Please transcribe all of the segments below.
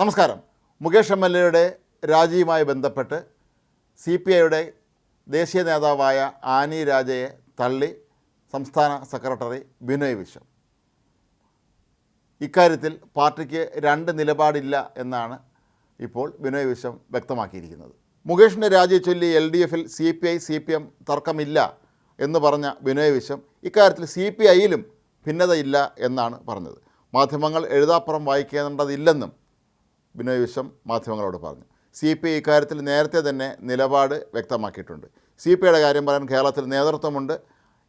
നമസ്കാരം. Mukesh M L എയുടെ രാജിയുമായി ബന്ധപ്പെട്ട് സി പി ഐയുടെ ദേശീയ നേതാവായ ആനി രാജയെ തള്ളി സംസ്ഥാന സെക്രട്ടറി ബിനോയ് വിശ്വം. ഇക്കാര്യത്തിൽ പാർട്ടിക്ക് രണ്ട് നിലപാടില്ല എന്നാണ് ഇപ്പോൾ ബിനോയ് വിശ്വം വ്യക്തമാക്കിയിരിക്കുന്നത്. മുകേഷിന്റെ രാജിയെ ചൊല്ലി എൽ ഡി എഫിൽ C P I C P M തർക്കമില്ല എന്ന് പറഞ്ഞ ബിനോയ് വിശ്വം ഇക്കാര്യത്തിൽ സി പി ഐയിലും ഭിന്നതയില്ല എന്നാണ് പറഞ്ഞത്. മാധ്യമങ്ങൾ എഴുതാപ്പുറം വായിക്കേണ്ടതില്ലെന്നും ബിനോയ് വിശ്വം മാധ്യമങ്ങളോട് പറഞ്ഞു. സി പി ഐ ഇക്കാര്യത്തിൽ നേരത്തെ തന്നെ നിലപാട് വ്യക്തമാക്കിയിട്ടുണ്ട്. സി പി ഐയുടെ കാര്യം പറയാൻ കേരളത്തിൽ നേതൃത്വമുണ്ട്.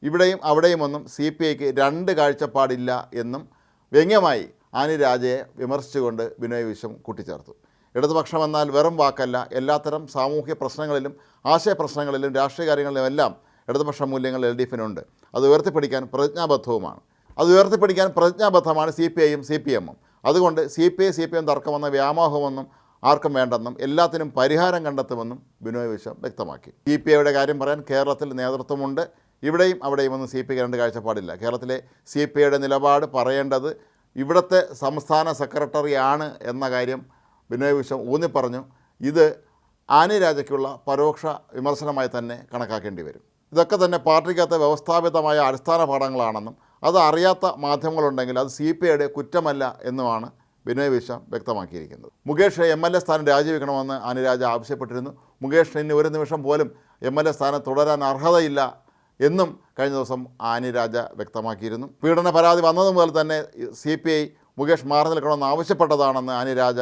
ഇവിടെയും അവിടെയും ഒന്നും സി പി ഐക്ക് രണ്ട് കാഴ്ചപ്പാടില്ല എന്നും വ്യംഗ്യമായി ആനി രാജയെ വിമർശിച്ചുകൊണ്ട് ബിനോയ് വിശ്വം കൂട്ടിച്ചേർത്തു. ഇടതുപക്ഷം എന്നാൽ വെറും വാക്കല്ല. എല്ലാത്തരം സാമൂഹ്യ പ്രശ്നങ്ങളിലും ആശയ പ്രശ്നങ്ങളിലും രാഷ്ട്രീയ കാര്യങ്ങളിലും എല്ലാം ഇടതുപക്ഷ മൂല്യങ്ങൾ എൽ ഡി എഫിനുണ്ട്. അത് ഉയർത്തിപ്പിടിക്കാൻ പ്രതിജ്ഞാബദ്ധവുമാണ്. അത് ഉയർത്തിപ്പിടിക്കാൻ പ്രതിജ്ഞാബദ്ധമാണ് സി പി ഐയും സി പി എമ്മും. അതുകൊണ്ട് C P I C P M തർക്കമെന്ന വ്യാമോഹമൊന്നും ആർക്കും വേണ്ടെന്നും എല്ലാത്തിനും പരിഹാരം കണ്ടെത്തുമെന്നും ബിനോയ് വിശ്വം വ്യക്തമാക്കി. സി പി ഐയുടെ കാര്യം പറയാൻ കേരളത്തിൽ നേതൃത്വമുണ്ട്. ഇവിടെയും അവിടെയും ഒന്നും സി പി ഐ രണ്ട് കാഴ്ചപ്പാടില്ല. കേരളത്തിലെ സി പി ഐയുടെ നിലപാട് പറയേണ്ടത് ഇവിടുത്തെ സംസ്ഥാന സെക്രട്ടറിയാണ് എന്ന കാര്യം ബിനോയ് വിശ്വം ഊന്നിപ്പറഞ്ഞു. ഇത് ആനി രാജയ്ക്കുള്ള പരോക്ഷ വിമർശനമായി തന്നെ കണക്കാക്കേണ്ടി വരും. ഇതൊക്കെ തന്നെ പാർട്ടിക്കകത്തെ വ്യവസ്ഥാപിതമായ അടിസ്ഥാന പാഠങ്ങളാണെന്നും അത് അറിയാത്ത മാധ്യമങ്ങളുണ്ടെങ്കിൽ അത് സി പി ഐയുടെ കുറ്റമല്ല എന്നുമാണ് ബിനോയ് വിശ്വം വ്യക്തമാക്കിയിരിക്കുന്നത്. മുകേഷ് എം എൽ എ സ്ഥാനം രാജിവെക്കണമെന്ന് അനുരാജ ആവശ്യപ്പെട്ടിരുന്നു. മുകേഷ് ഇനി ഒരു നിമിഷം പോലും എം എൽ എ സ്ഥാനം തുടരാൻ അർഹതയില്ല എന്നും കഴിഞ്ഞ ദിവസം ആനിരാജ വ്യക്തമാക്കിയിരുന്നു. പീഡന പരാതി വന്നത് മുതൽ തന്നെ സി പി ഐ മുകേഷ് മാറി നിൽക്കണമെന്ന് ആവശ്യപ്പെട്ടതാണെന്ന് ആനിരാജ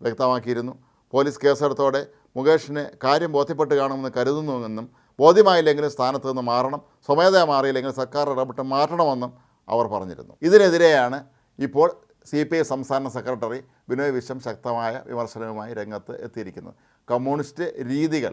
വ്യക്തമാക്കിയിരുന്നു. പോലീസ് കേസെടുത്തോടെ മുകേഷിന് കാര്യം ബോധ്യപ്പെട്ട് കാണുമെന്ന് കരുതുന്നുവെന്നും ബോധ്യമായില്ലെങ്കിലും സ്ഥാനത്ത് നിന്ന് മാറണം സ്വമേധയാ മാറിയില്ലെങ്കിൽ സർക്കാർ ഇടപെട്ട് മാറ്റണമെന്നും അവർ പറഞ്ഞിരുന്നു. ഇതിനെതിരെയാണ് ഇപ്പോൾ സി പി ഐ സംസ്ഥാന സെക്രട്ടറി ബിനോയ് വിശ്വം ശക്തമായ വിമർശനവുമായി രംഗത്ത് എത്തിയിരിക്കുന്നത്. കമ്മ്യൂണിസ്റ്റ് രീതികൾ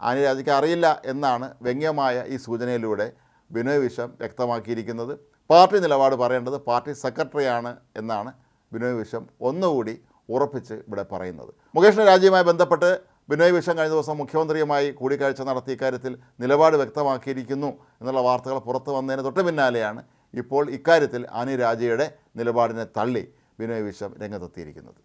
അനുരാജയ്ക്ക് അറിയില്ല എന്നാണ് വ്യംഗ്യമായ ഈ സൂചനയിലൂടെ ബിനോയ് വിശ്വം വ്യക്തമാക്കിയിരിക്കുന്നത്. പാർട്ടി നിലപാട് പറയേണ്ടത് പാർട്ടി സെക്രട്ടറിയാണ് എന്നാണ് ബിനോയ് വിശ്വം ഒന്നുകൂടി ഉറപ്പിച്ച് ഇവിടെ പറയുന്നത്. മുകേഷിന്റെ രാജിയുമായി ബന്ധപ്പെട്ട് ബിനോയ് വിശ്വം കഴിഞ്ഞ ദിവസം മുഖ്യമന്ത്രിയുമായി കൂടിക്കാഴ്ച നടത്തിയ ഇക്കാര്യത്തിൽ നിലപാട് വ്യക്തമാക്കിയിരിക്കുന്നു എന്നുള്ള വാർത്തകൾ പുറത്തു വന്നതിന് തൊട്ട് പിന്നാലെയാണ് ഇപ്പോൾ ഇക്കാര്യത്തിൽ ആനി രാജയുടെ നിലപാടിനെ തള്ളി ബിനോയ് വിശ്വം രംഗത്തെത്തിയിരിക്കുന്നത്.